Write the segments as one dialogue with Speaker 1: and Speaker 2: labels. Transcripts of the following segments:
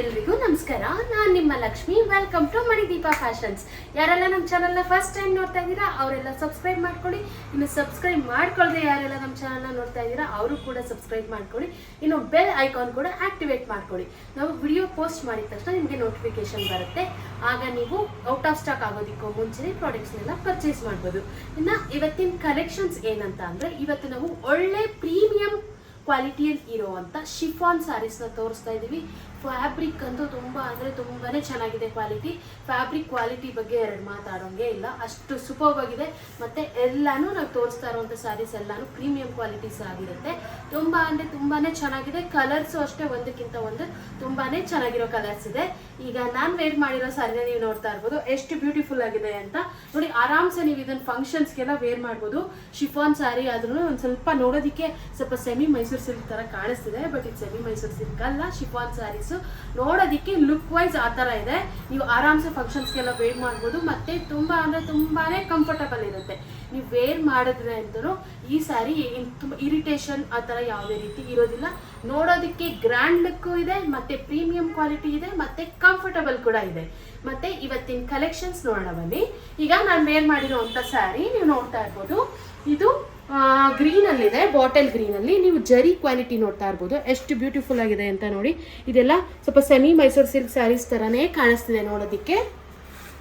Speaker 1: ಎಲ್ರಿಗೂ ನಮಸ್ಕಾರ. ನಾನು ನಿಮ್ಮ Lakshmi. Welcome to Manideepa fashions ಯಾರೆಲ್ಲ ನಮ್ಮ ಚಾನಲ್ನ ಫಸ್ಟ್ ಟೈಮ್ ನೋಡ್ತಾ ಇದ್ದೀರಾ, ಅವರೆಲ್ಲ ಸಬ್ಸ್ಕ್ರೈಬ್ ಮಾಡ್ಕೊಳ್ಳಿ. ಇನ್ನು ಸಬ್ಸ್ಕ್ರೈಬ್ ಮಾಡ್ಕೊಳ್ಳದೆ ಯಾರೆಲ್ಲ ನಮ್ಮ ಚಾನಲ್ನ ನೋಡ್ತಾ ಇದ್ದೀರಾ, ಅವರು ಕೂಡ ಸಬ್ಸ್ಕ್ರೈಬ್ ಮಾಡ್ಕೊಳ್ಳಿ. ಇನ್ನು ಬೆಲ್ ಐಕಾನ್ ಕೂಡ ಆಕ್ಟಿವೇಟ್ ಮಾಡ್ಕೊಳ್ಳಿ. ನಾವು ವಿಡಿಯೋ ಪೋಸ್ಟ್ ಮಾಡಿದ ತಕ್ಷಣ ನಿಮಗೆ ನೋಟಿಫಿಕೇಶನ್ ಬರುತ್ತೆ. ಆಗ ನೀವು ಔಟ್ ಆಫ್ ಸ್ಟಾಕ್ ಆಗೋದಕ್ಕೂ ಮುಂಚೆನೇ ಪ್ರಾಡಕ್ಟ್ಸ್ನೆಲ್ಲ ಪರ್ಚೇಸ್ ಮಾಡ್ಬೋದು. ಇನ್ನು ಇವತ್ತಿನ ಕಲೆಕ್ಷನ್ಸ್ ಏನಂತ ಅಂದರೆ, ಇವತ್ತು ನಾವು ಒಳ್ಳೆ ಪ್ರೀಮಿಯಂ ಕ್ವಾಲಿಟಿಯಲ್ಲಿ ಇರೋವಂಥ ಶಿಫಾನ್ ಸ್ಯಾರೀಸ್ನ ತೋರಿಸ್ತಾ ಇದ್ದೀವಿ. ಫ್ಯಾಬ್ರಿಕ್ ಅಂತೂ ತುಂಬ ಅಂದರೆ ತುಂಬಾ ಚೆನ್ನಾಗಿದೆ ಕ್ವಾಲಿಟಿ ಫ್ಯಾಬ್ರಿಕ್ ಕ್ವಾಲಿಟಿ ಬಗ್ಗೆ ಎರಡು ಮಾತಾಡೋಂಗೆ ಇಲ್ಲ. ಅಷ್ಟು ಸೂಪರ್ಬ್ ಆಗಿದೆ. ಮತ್ತು ಎಲ್ಲನೂ ನಾವು ತೋರಿಸ್ತಾ ಇರುವಂಥ ಸ್ಯಾರೀಸ್ ಎಲ್ಲನೂ ಪ್ರೀಮಿಯಂ ಕ್ವಾಲಿಟೀಸ್ ಆಗಿರುತ್ತೆ. ತುಂಬ ಅಂದರೆ ತುಂಬಾ ಚೆನ್ನಾಗಿದೆ. ಕಲರ್ಸು ಅಷ್ಟೇ ಒಂದಕ್ಕಿಂತ ಒಂದು ತುಂಬಾ ಚೆನ್ನಾಗಿರೋ ಕಲರ್ಸ್ ಇದೆ. ಈಗ ನಾನು ವೇರ್ ಮಾಡಿರೋ ಸ್ಯಾರಿನ ನೀವು ನೋಡ್ತಾ ಇರ್ಬೋದು. ಎಷ್ಟು ಬ್ಯೂಟಿಫುಲ್ ಆಗಿದೆ ಅಂತ. ನೋಡಿ, ಆರಾಮ್ಸೆ ನೀವು ಇದನ್ನ ಫಂಕ್ಷನ್ಸ್ಗೆಲ್ಲ ವೇರ್ ಮಾಡ್ಬೋದು. ಶಿಫಾನ್ ಸ್ಯಾರಿ ಆದ್ರೂ ಒಂದು ಸ್ವಲ್ಪ ನೋಡೋದಕ್ಕೆ ಸ್ವಲ್ಪ ಸೆಮಿ ಮೈಸೂರು ಸಿಲ್ಕ್ ಥರ ಕಾಣಿಸ್ತಿದೆ ಬಟ್ ಇದು ಸೆಮಿ ಮೈಸೂರು ಸಿಲ್ಕ್ ಅಲ್ಲ. ಶಿಫಾನ್ ಸ್ಯಾರೀಸು ನೋಡೋದಕ್ಕೆ ಲುಕ್ ವೈಸ್ ಆ ಥರ ಇದೆ. ನೀವು ಆರಾಮ್ಸೆ ಫಂಕ್ಷನ್ಸ್ಗೆಲ್ಲ ವೇರ್ ಮಾಡ್ಬೋದು. ಮತ್ತೆ ತುಂಬ ಅಂದರೆ ತುಂಬಾ ಕಂಫರ್ಟಬಲ್ ಇರುತ್ತೆ. ನೀವು ವೇರ್ ಮಾಡಿದ್ರೆ ಅಂದರೂ ಈ ಸ್ಯಾರಿ ತುಂಬ ಇರಿಟೇಷನ್ ಆ ಥರ ಯಾವುದೇ ರೀತಿ ಇರೋದಿಲ್ಲ. ನೋಡೋದಕ್ಕೆ ಗ್ರ್ಯಾಂಡ್ ಲುಕ್ಕು ಇದೆ, ಮತ್ತೆ ಪ್ರೀಮಿಯಂ ಕ್ವಾಲಿಟಿ ಇದೆ, ಮತ್ತೆ ಕಂಫರ್ಟಬಲ್ ಕೂಡ ಇದೆ. ಮತ್ತೆ ಇವತ್ತಿನ ಕಲೆಕ್ಷನ್ಸ್ ನೋಡೋಣ ಬನ್ನಿ. ಈಗ ನಾನು ವೇರ್ ಮಾಡಿರೋಂಥ ಸ್ಯಾರಿ ನೀವು ನೋಡ್ತಾ ಇರ್ಬೋದು. ಇದು ಗ್ರೀನ್ ಅಲ್ಲಿದೆ ಬಾಟಲ್ ಗ್ರೀನ್ ಅಲ್ಲಿ ನೀವು ಜರಿ ಕ್ವಾಲಿಟಿ ನೋಡ್ತಾ ಇರ್ಬೋದು. ಎಷ್ಟು ಬ್ಯೂಟಿಫುಲ್ ಆಗಿದೆ ಅಂತ ನೋಡಿ. ಇದೆಲ್ಲ ಸ್ವಲ್ಪ ಸೆಮಿ ಮೈಸೂರು ಸಿಲ್ಕ್ ಸ್ಯಾರೀಸ್ ತರನೇ ಕಾಣಿಸ್ತಿದೆ ನೋಡೋದಕ್ಕೆ.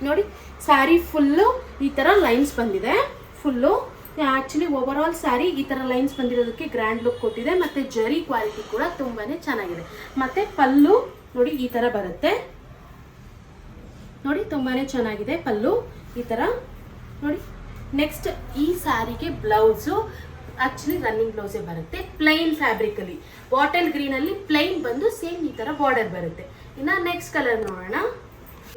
Speaker 1: ನೋಡಿ, ಸ್ಯಾರಿ ಫುಲ್ಲು ಈ ಥರ ಲೈನ್ಸ್ ಬಂದಿದೆ. Full actually over all sari ಈ ಥರ ಲೈನ್ಸ್ ಬಂದಿರೋದಕ್ಕೆ ಗ್ರ್ಯಾಂಡ್ ಲುಕ್ ಕೊಟ್ಟಿದೆ. ಮತ್ತು ಜರಿ ಕ್ವಾಲಿಟಿ ಕೂಡ ತುಂಬಾ ಚೆನ್ನಾಗಿದೆ. ಮತ್ತು ಪಲ್ಲು, ನೋಡಿ, ಈ ಥರ ಬರುತ್ತೆ. ನೋಡಿ ತುಂಬಾ ಚೆನ್ನಾಗಿದೆ ಪಲ್ಲು. ಈ ಥರ ನೋಡಿ. ನೆಕ್ಸ್ಟ್ ಈ ಸಾರಿಗೆ ಬ್ಲೌಸು ಆ್ಯಕ್ಚುಲಿ ರನ್ನಿಂಗ್ ಬ್ಲೌಸೇ ಬರುತ್ತೆ. ಪ್ಲೈನ್ ಫ್ಯಾಬ್ರಿಕಲ್ಲಿ ಬಾಟಲ್ ಗ್ರೀನಲ್ಲಿ ಪ್ಲೈನ್ ಬಂದು ಸೇಮ್ ಈ ಥರ ಬಾರ್ಡರ್ ಬರುತ್ತೆ. ಇನ್ನು ನೆಕ್ಸ್ಟ್ ಕಲರ್ ನೋಡೋಣ.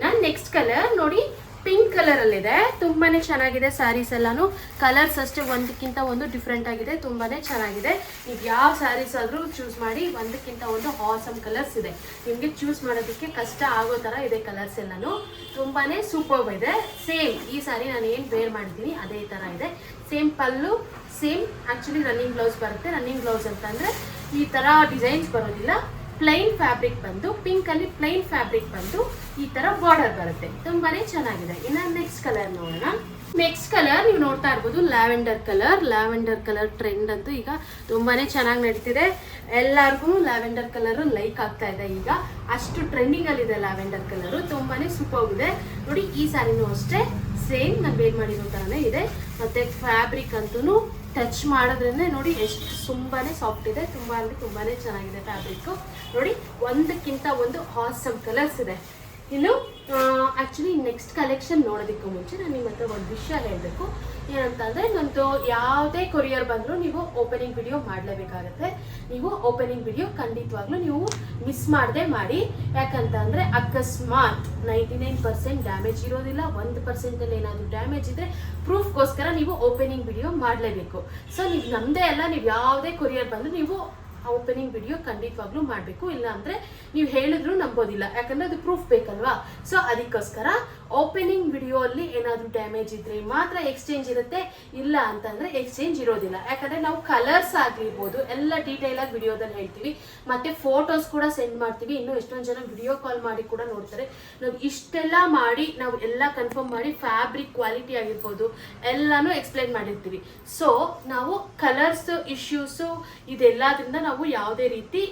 Speaker 1: ನಾನು ನೆಕ್ಸ್ಟ್ ಕಲರ್ ನೋಡಿ ಪಿಂಕ್ ಕಲರ್ ಅಲ್ಲಿದೆ ತುಂಬಾನೇ ಚೆನ್ನಾಗಿದೆ ಸ್ಯಾರೀಸ್ ಎಲ್ಲಾನು. ಕಲರ್ಸ್ ಅಷ್ಟೇ ಒಂದಕ್ಕಿಂತ ಒಂದು ಡಿಫ್ರೆಂಟ್ ಆಗಿದೆ. ತುಂಬಾನೇ ಚೆನ್ನಾಗಿದೆ. ನೀವು ಯಾವ ಸ್ಯಾರೀಸ್ ಆದ್ರೂ ಚೂಸ್ ಮಾಡಿ ಒಂದಕ್ಕಿಂತ ಒಂದು ಹಾಸಮ್ ಕಲರ್ಸ್ ಇದೆ. ನಿಮಗೆ ಚೂಸ್ ಮಾಡೋದಕ್ಕೆ ಕಷ್ಟ ಆಗೋ ಥರ ಇದೆ ಕಲರ್ಸ್ ಎಲ್ಲಾನು. ತುಂಬಾನೇ ಸೂಪರ್ ಇದೆ. ಸೇಮ್ ಈ ಸಾರಿ ನಾನು ಏನು ವೇರ್ ಮಾಡಿದ್ದೀನಿ ಅದೇ ಥರ ಇದೆ. Same pallu same actually running blouse ಬರುತ್ತೆ. ರನ್ನಿಂಗ್ ಬ್ಲೌಸ್ ಅಂತಂದರೆ ಈ ಥರ ಡಿಸೈನ್ಸ್ ಬರೋದಿಲ್ಲ. ಪ್ಲೈನ್ ಫ್ಯಾಬ್ರಿಕ್ ಬಂದು ಪಿಂಕ್ ಅಲ್ಲಿ ಪ್ಲೈನ್ ಫ್ಯಾಬ್ರಿಕ್ ಬಂದು ಈ ತರ ಬಾರ್ಡರ್ ಬರುತ್ತೆ. ತುಂಬಾನೇ ಚೆನ್ನಾಗಿದೆ. ಇನ್ನ ನೆಕ್ಸ್ಟ್ ಕಲರ್ ನೋಡೋಣ. ನೆಕ್ಸ್ಟ್ ಕಲರ್ ನೀವು ನೋಡ್ತಾ ಇರ್ಬೋದು lavender colour lavender colour trend ಅಂತೂ ಈಗ ತುಂಬಾನೇ ಚೆನ್ನಾಗಿ ನಡೀತಿದೆ. ಎಲ್ಲರಿಗೂ ಲ್ಯಾವೆಂಡರ್ ಕಲರ್ ಲೈಕ್ ಆಗ್ತಾ ಇದೆ ಈಗ. ಅಷ್ಟು ಟ್ರೆಂಡಿಂಗ್ ಅಲ್ಲಿ ಇದೆ ಲ್ಯಾವೆಂಡರ್ ಕಲರ್ ತುಂಬಾನೇ ಸೂಪರ್ ಇದೆ ನೋಡಿ, ಈ ಸಾರಿನೂ ಅಷ್ಟೇ. ಸೇಮ್ ನಾನು ವೇರ್ ಮಾಡಿರೋ ಥರನೇ ಇದೆ. ಮತ್ತೆ ಫ್ಯಾಬ್ರಿಕ್ ಅಂತೂ ಟಚ್ ಮಾಡಿದ್ರೆ ನೋಡಿ, ಎಷ್ಟು ತುಂಬಾನೇ ಸಾಫ್ಟ್ ಇದೆ. ತುಂಬ ಅಂದರೆ ತುಂಬಾನೇ ಚೆನ್ನಾಗಿದೆ ಫ್ಯಾಬ್ರಿಕ್ ನೋಡಿ ಒಂದಕ್ಕಿಂತ ಒಂದು ಹಾಸಮ್ ಕಲರ್ಸ್ ಇದೆ. ಇನ್ನು ಆ್ಯಕ್ಚುಲಿ ನೆಕ್ಸ್ಟ್ ಕಲೆಕ್ಷನ್ ನೋಡೋದಕ್ಕೂ ಮುಂಚೆ ನಾನು ನಿಮ್ಮ ಹತ್ರ ಒಂದು ವಿಷಯ ಹೇಳಬೇಕು. ಏನಂತಂದರೆ ನಂದು ಯಾವುದೇ ಕೊರಿಯರ್ ಬಂದರೂ ನೀವು ಓಪನಿಂಗ್ ವಿಡಿಯೋ ಮಾಡಲೇಬೇಕಾಗತ್ತೆ. ನೀವು ಓಪನಿಂಗ್ ವಿಡಿಯೋ ಖಂಡಿತವಾಗ್ಲೂ ನೀವು ಮಿಸ್ ಮಾಡದೆ ಮಾಡಿ. ಯಾಕಂತಂದರೆ ಅಕಸ್ಮಾತ್ ನೈಂಟಿ ನೈನ್ ಪರ್ಸೆಂಟ್ ಡ್ಯಾಮೇಜ್ ಇರೋದಿಲ್ಲ, ಒಂದು ಪರ್ಸೆಂಟಲ್ಲಿ ಏನಾದರೂ ಡ್ಯಾಮೇಜ್ ಇದ್ದರೆ ಪ್ರೂಫ್ಗೋಸ್ಕರ ನೀವು ಓಪನಿಂಗ್ ವಿಡಿಯೋ ಮಾಡಲೇಬೇಕು. ಸೊ ನೀವು ನಮ್ಮದೇ ಅಲ್ಲ, ನೀವು ಯಾವುದೇ ಕೊರಿಯರ್ ಬಂದರೂ ನೀವು ಓಪನಿಂಗ್ ವಿಡಿಯೋ ಖಂಡಿತವಾಗ್ಲೂ ಮಾಡಬೇಕು. ಇಲ್ಲ ಅಂದರೆ ನೀವು ಹೇಳಿದ್ರು ನಂಬೋದಿಲ್ಲ. ಯಾಕಂದರೆ ಅದು ಪ್ರೂಫ್ ಬೇಕಲ್ವಾ? ಸೊ ಅದಕ್ಕೋಸ್ಕರ ಓಪನಿಂಗ್ ವಿಡಿಯೋ ಅಲ್ಲಿ ಏನಾದರೂ ಡ್ಯಾಮೇಜ್ ಇದ್ರೆ ಮಾತ್ರ ಎಕ್ಸ್ಚೇಂಜ್ ಇರುತ್ತೆ. ಇಲ್ಲ ಅಂತಂದ್ರೆ ಎಕ್ಸ್ಚೇಂಜ್ ಇರೋದಿಲ್ಲ. ಯಾಕಂದ್ರೆ ನಾವು ಕಲರ್ಸ್ ಆಗಿರ್ಬೋದು, ಎಲ್ಲ ಡೀಟೇಲ್ ಆಗಿ ವಿಡಿಯೋದಲ್ಲಿ ಹೇಳ್ತೀವಿ. ಮತ್ತೆ ಫೋಟೋಸ್ ಕೂಡ ಸೆಂಡ್ ಮಾಡ್ತೀವಿ. ಇನ್ನು ಎಷ್ಟೊಂದು ಜನ ವಿಡಿಯೋ ಕಾಲ್ ಮಾಡಿ ಕೂಡ ನೋಡ್ತಾರೆ. ನಾವು ಇಷ್ಟೆಲ್ಲ ಮಾಡಿ, ನಾವು ಎಲ್ಲ ಕನ್ಫರ್ಮ್ ಮಾಡಿ ಫ್ಯಾಬ್ರಿಕ್ ಕ್ವಾಲಿಟಿ ಆಗಿರ್ಬೋದು, ಎಲ್ಲಾನು ಎಕ್ಸ್ಪ್ಲೈನ್ ಮಾಡಿರ್ತೀವಿ. ಸೊ ನಾವು ಕಲರ್ಸ್ ಇಶ್ಯೂಸು ಇದೆಲ್ಲದ್ರಿಂದ ನಾವು ಯಾವುದೇ ರೀತಿ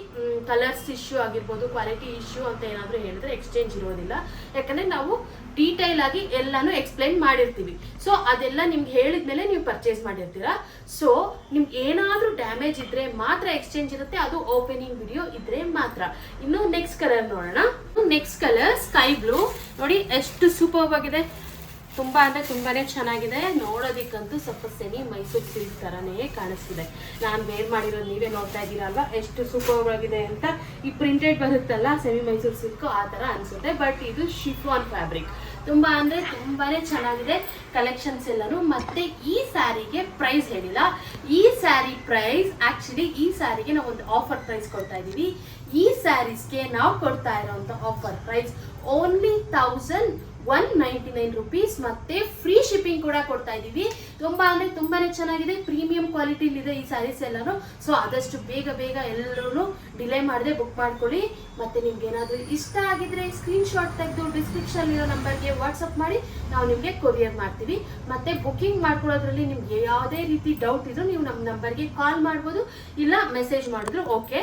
Speaker 1: ಕಲರ್ಸ್ ಇಶ್ಯೂ ಆಗಿರ್ಬೋದು ಕ್ವಾಲಿಟಿ ಇಶ್ಯೂ ಅಂತ ಏನಾದರೂ ಹೇಳಿದ್ರೆ ಎಕ್ಸ್ಚೇಂಜ್ ಇರೋದಿಲ್ಲ. ಯಾಕಂದರೆ ನಾವು ಡೀಟೈಲ್ ಆಗಿ ಎಲ್ಲಾನು ಎಕ್ಸ್ಪ್ಲೈನ್ ಮಾಡಿರ್ತೀವಿ. ಸೊ ಅದೆಲ್ಲ ನಿಮ್ಗೆ ಹೇಳಿದ ಮೇಲೆ ನೀವು ಪರ್ಚೇಸ್ ಮಾಡಿರ್ತೀರಾ. ಸೊ ನಿಮ್ಗೆ ಏನಾದರೂ ಡ್ಯಾಮೇಜ್ ಇದ್ರೆ ಮಾತ್ರ ಎಕ್ಸ್ಚೇಂಜ್ ಇರುತ್ತೆ, ಅದು ಓಪನಿಂಗ್ ವಿಡಿಯೋ ಇದ್ರೆ ಮಾತ್ರ. ಇನ್ನು ನೆಕ್ಸ್ಟ್ ಕಲರ್ ನೋಡೋಣ. ನೆಕ್ಸ್ಟ್ ಕಲರ್ ಸ್ಕೈ ಬ್ಲೂ ನೋಡಿ, ಎಷ್ಟು ಸೂಪರ್ ಆಗಿದೆ. ತುಂಬ ಅಂದರೆ ತುಂಬಾನೇ ಚೆನ್ನಾಗಿದೆ. ನೋಡೋದಿಕ್ಕಂತೂ ಸ್ವಲ್ಪ ಸೆಮಿ ಮೈಸೂರು ಸಿಲ್ಕ್ ಥರನೇ ಕಾಣಿಸ್ತಿದೆ. ನಾನು ಬೇರ್ ಮಾಡಿರೋದು ನೀವೇ ನೋಡ್ತಾ ಇದ್ದೀರಲ್ವ ಎಷ್ಟು ಸೂಪರ್ ಆಗಿದೆ ಅಂತ ಈ ಪ್ರಿಂಟೆಡ್ ಬರುತ್ತಲ್ಲ, ಸೆಮಿ ಮೈಸೂರು ಸಿಲ್ಕ್, ಆ ಥರ ಅನಿಸುತ್ತೆ. ಬಟ್ ಇದು ಶಿಫಾನ್ ಫ್ಯಾಬ್ರಿಕ್ ತುಂಬ ಅಂದರೆ ತುಂಬಾ ಚೆನ್ನಾಗಿದೆ ಕಲೆಕ್ಷನ್ಸ್ ಎಲ್ಲನೂ. ಮತ್ತು ಈ ಸ್ಯಾರಿಗೆ ಪ್ರೈಸ್ ಹೇಳಿಲ್ಲ. ಈ ಸ್ಯಾರಿ ಪ್ರೈಸ್ ಆ್ಯಕ್ಚುಲಿ ಈ ಸ್ಯಾರಿಗೆ ನಾವು ಒಂದು ಆಫರ್ ಪ್ರೈಸ್ ಕೊಡ್ತಾ ಇದ್ದೀವಿ. ಈ ಸ್ಯಾರೀಸ್ಗೆ ನಾವು ಕೊಡ್ತಾ ಇರೋವಂಥ offer price only thousand one ninety nine rupees ಮತ್ತೆ ಫ್ರೀ ಶಿಪ್ಪಿಂಗ್ ಕೂಡ ಕೊಡ್ತಾ ಇದ್ದೀವಿ. ತುಂಬಾ ಅಂದ್ರೆ ತುಂಬಾನೇ ಚೆನ್ನಾಗಿದೆ. ಪ್ರೀಮಿಯಂ ಕ್ವಾಲಿಟಿಲಿದೆ ಈ ಸ್ಯಾರೀಸ್ ಎಲ್ಲಾನು. ಸೊ ಆದಷ್ಟು ಬೇಗ ಬೇಗ ಎಲ್ಲರೂ ಡಿಲೇ ಮಾಡದೆ ಬುಕ್ ಮಾಡ್ಕೊಳ್ಳಿ. ಮತ್ತೆ ನಿಮ್ಗೆ ಏನಾದರೂ ಇಷ್ಟ ಆಗಿದ್ರೆ ಸ್ಕ್ರೀನ್ಶಾಟ್ ತೆಗೆದು ಡಿಸ್ಕ್ರಿಪ್ಷನ್ ಇರೋ ನಂಬರ್ಗೆ ವಾಟ್ಸಪ್ ಮಾಡಿ. ನಾವು ನಿಮಗೆ ಕೊರಿಯರ್ ಮಾಡ್ತೀವಿ. ಮತ್ತೆ ಬುಕಿಂಗ್ ಮಾಡ್ಕೊಳ್ಳೋದ್ರಲ್ಲಿ ನಿಮ್ಗೆ ಯಾವುದೇ ರೀತಿ ಡೌಟ್ ಇದ್ರೂ ನೀವು ನಮ್ಮ ನಂಬರ್ಗೆ ಕಾಲ್ ಮಾಡ್ಬೋದು. ಇಲ್ಲ ಮೆಸೇಜ್ ಮಾಡಿದ್ರು ಓಕೆ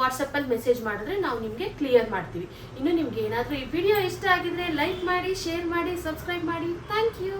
Speaker 1: ವಾಟ್ಸಪ್ಪಲ್ಲಿ ಮೆಸೇಜ್ ಮಾಡಿದ್ರೆ ನಾವು ನಿಮಗೆ ಕ್ಲಿಯರ್ ಮಾಡ್ತೀವಿ. ಇನ್ನು ನಿಮ್ಗೆ ಏನಾದರೂ ಈ ವಿಡಿಯೋ ಇಷ್ಟ ಆಗಿದ್ರೆ ಲೈಕ್ ಮಾಡಿ ಶೇರ್ ಮಾಡಿ ಸಬ್ಸ್ಕ್ರೈಬ್ ಮಾಡಿ. Thank you